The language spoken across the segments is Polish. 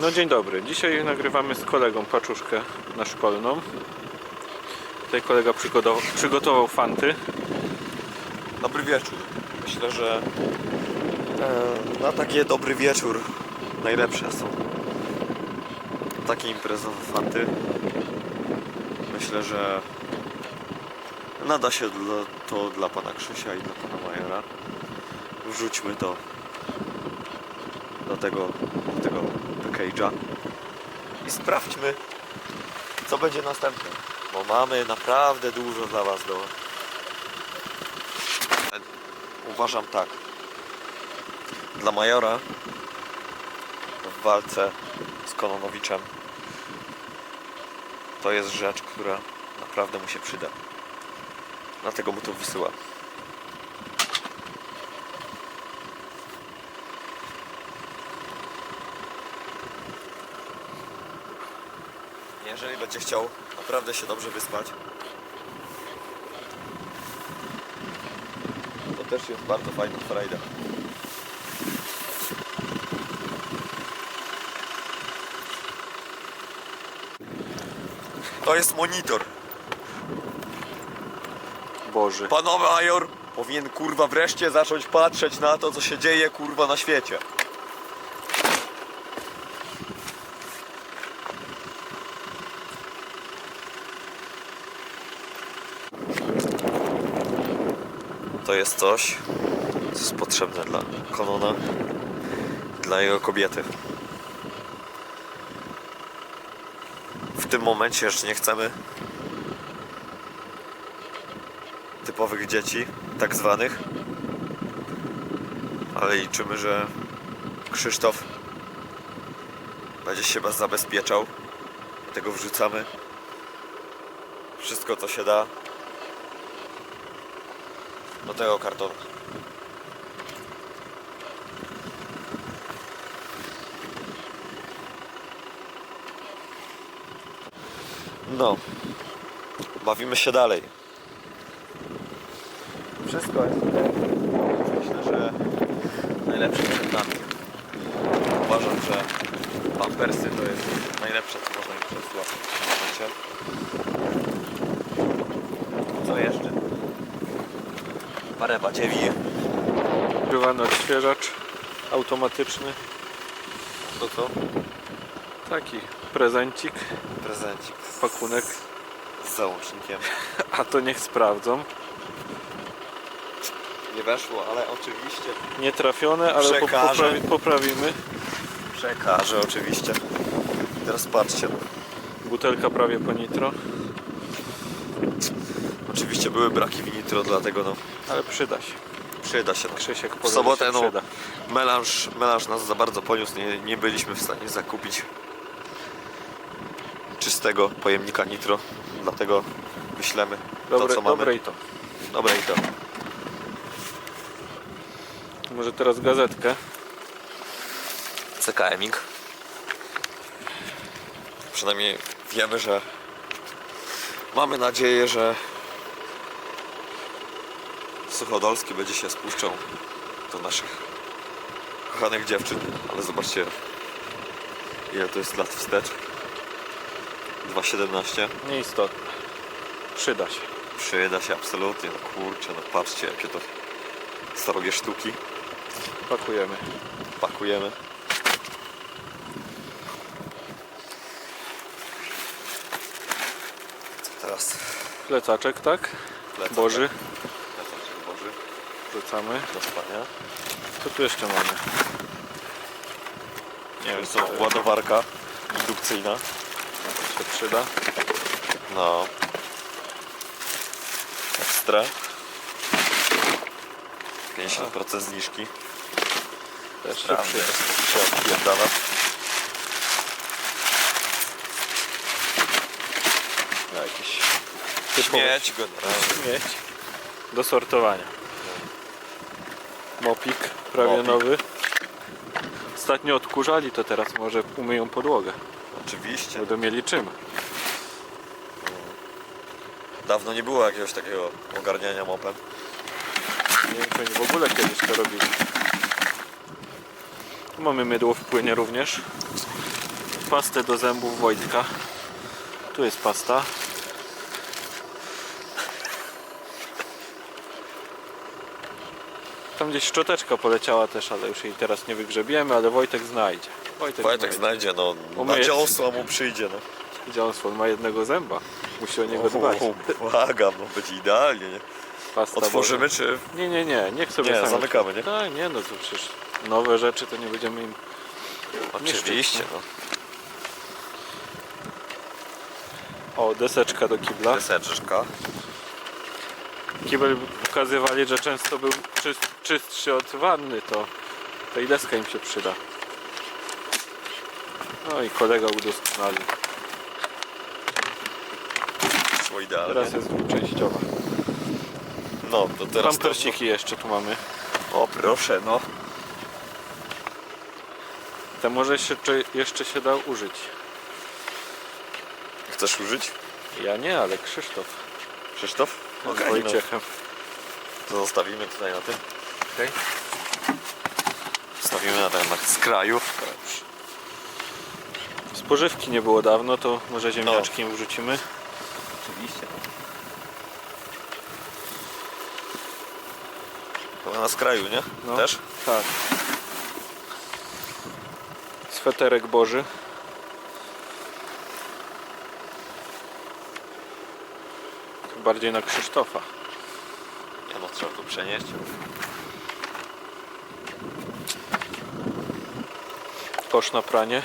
No dzień dobry. Dzisiaj nagrywamy z kolegą paczuszkę na szkolną. Tutaj kolega przygotował, fanty. Dobry wieczór. Myślę, że e, na taki dobry wieczór najlepsze są takie imprezowe fanty. Myślę, że nada się to dla pana Krzysia i dla pana Majera. Wrzućmy to do tego, do tego package'a i sprawdźmy, co będzie następne. Bo mamy naprawdę dużo dla was do Uważam tak. Dla Majora w walce z Kononowiczem to jest rzecz, która naprawdę mu się przyda. Dlatego mu to wysyłam. Jeżeli będzie chciał naprawdę się dobrze wyspać, To też jest bardzo fajna frajda. To jest monitor. Boży. Pan major powinien kurwa wreszcie zacząć patrzeć na to, co się dzieje kurwa na świecie. To jest coś, co jest potrzebne dla Konona, dla jego kobiety. W tym momencie jeszcze nie chcemy typowych dzieci, tak zwanych. Ale liczymy, że Krzysztof będzie się was zabezpieczał. Dlatego wrzucamy wszystko, co się da do tego kartonu. No, bawimy się dalej. Wszystko jest Myślę, że najlepsze przed nami. Uważam, że pampersy to jest najlepsze, co można im przesłać w tym momencie. Co jeszcze? Parę badziewi. Używany odświeżacz automatyczny. To co? Taki prezencik, Prezencik. pakunek. Z załącznikiem. A to niech sprawdzą. Nie weszło, ale oczywiście Nie trafione, ale po, Przekażę. poprawi, poprawimy. przekażę oczywiście. Teraz patrzcie. Butelka prawie po nitro, Oczywiście były braki w nitro, dlatego no ale przyda się. przyda się. No. Krzysiek W że sobotę się no, przyda. melanż, melanż nas za bardzo poniósł, nie, nie byliśmy w stanie zakupić czystego pojemnika nitro, dlatego wyślemy Dobre, to co mamy. dobre i to. Dobre i to. Może teraz gazetkę. CKMik. Przynajmniej wiemy, że mamy nadzieję, że Suchodolski będzie się spuszczał do naszych kochanych dziewczyn, ale zobaczcie ile to jest lat wstecz. 2,17 Nieistotne. Przyda się. Przyda się absolutnie, no kurczę, no patrzcie jakie to srogie sztuki. Pakujemy. Pakujemy. Teraz Plecaczek, tak? plecak. Boży. Plecaczek Boży. Rzucamy. Do spania. Co tu jeszcze mamy? Nie wiem, co to to ładowarka indukcyjna. się przyda. No. Ekstra. 50% zniżki. Też się przyda. Się odpierdala. No, Jakiś Śmieć generalnie. śmieć do sortowania. Mopik, prawie Mopik. nowy. Ostatnio odkurzali, to teraz może umyją podłogę. Oczywiście. Będą mieli czym. Dawno nie było jakiegoś takiego ogarniania mopem. Nie wiem, czy oni w ogóle kiedyś to robili. Tu mamy mydło w płynie również. pastę do zębów Wojtka. Tu jest pasta. Tam gdzieś szczoteczka poleciała też, ale już jej teraz nie wygrzebiemy, ale Wojtek znajdzie. Wojtek, Wojtek znajdzie. no Umyje. na dziosła mu przyjdzie, no. Dziąsło, on ma jednego zęba. Musi o niego dbać. Błagam, no będzie idealnie, nie? Pasta Otworzymy czy... Nie, nie, nie, niech sobie Nie, sami zamykamy, nie? Tak, nie, no to przecież nowe rzeczy to nie będziemy im... Oczywiście, no. O, deseczka do kibla. Deseczka. Kibel pokazywali, że często był czyst, czystszy od wanny, to, to i deska im się przyda. No i kolega udoskonalił. Szło idealnie. Teraz jest dwuczęściowa. No, to teraz... Pampersiki jeszcze tu mamy. To... O, proszę, no. Te może jeszcze, jeszcze się da użyć. Chcesz użyć? Ja nie, ale Krzysztof. Krzysztof? Z no. Wojciechem. To zostawimy tutaj na tym. Okej. Zostawimy na na skraju. Dobrze. Spożywki nie było dawno, to może ziemniaczki im wrzucimy. Oczywiście. To na skraju, nie? No. Też? Tak. Sweterek Boży. Bardziej na Krzysztofa. Nie no, trzeba tu przenieść. Kosz na pranie.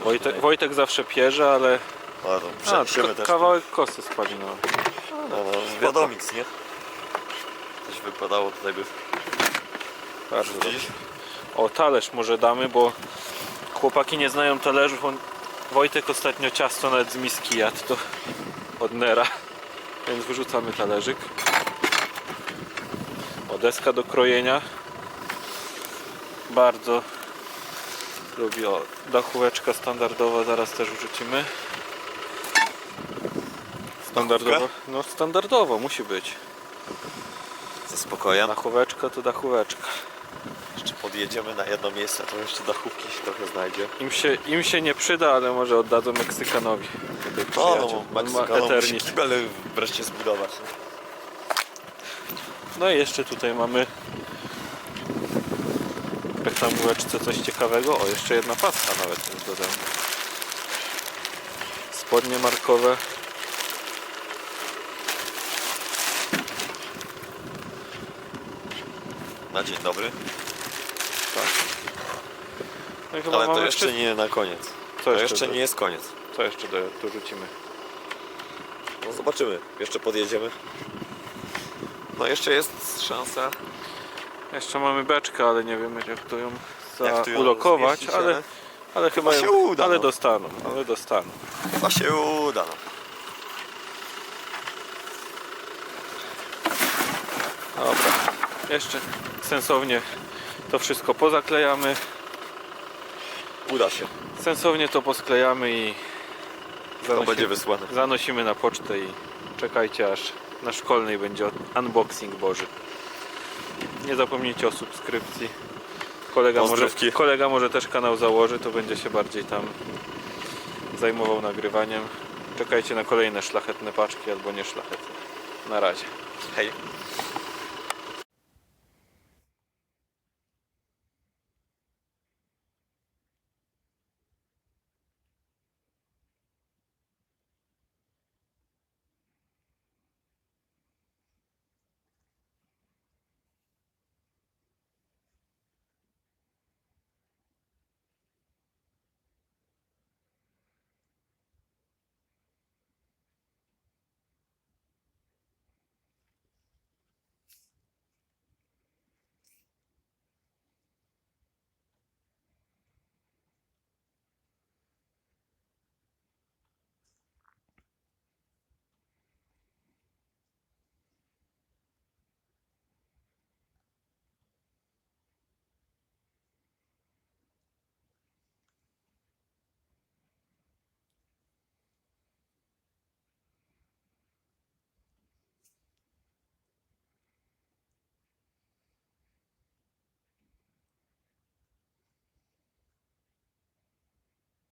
Wojtek, Wojtek zawsze pierze, ale No, to a, też. kawałek kosy spalinowy. No, no, wiadomic, nie? Coś wypadało tutaj by Bardzo dobrze. wrzucić. O, talerz może damy, bo chłopaki nie znają talerzów. On, Wojtek ostatnio ciasto nawet z miski jadł, to od Nera. Więc wyrzucamy talerzyk. O, deska do krojenia. Bardzo lubi. O, dachóweczka standardowa, zaraz też wrzucimy. Standardowo? No standardowo musi być. Ze spokojem. Dachóweczka to dachóweczka. Podjedziemy na jedno miejsce, to jeszcze dachówki się trochę znajdzie. Im się, im się nie przyda, ale może oddadzą Meksykanowi. No, On ma Meksykanom musi kibel wreszcie zbudować. No i jeszcze tutaj mamy w coś ciekawego. O, jeszcze jedna pasta nawet jest do zębów. Spodnie markowe. Na dzień dobry. Chyba Ale to mamy jeszcze wszy- nie na koniec. Co To jeszcze, jeszcze do- nie jest koniec. Co jeszcze do, dorzucimy? No zobaczymy. Jeszcze podjedziemy. No jeszcze jest szansa. Jeszcze mamy beczkę, ale nie wiemy jak to ją Jak tu ją zaulokować, zmieścić, ale, ale ale chyba się ją, uda, ale no. dostaną, ale dostaną. Chyba się uda. No. Dobra, jeszcze sensownie to wszystko pozaklejamy, Uda się. sensownie to posklejamy i zanosimy, będzie wysłane. zanosimy na pocztę i czekajcie aż na szkolnej będzie unboxing Boży. Nie zapomnijcie o subskrypcji. Kolega może, Pozdrówki. kolega może też kanał założy, to będzie się bardziej tam zajmował nagrywaniem. Czekajcie na kolejne szlachetne paczki albo nie szlachetne. Na razie. Hej.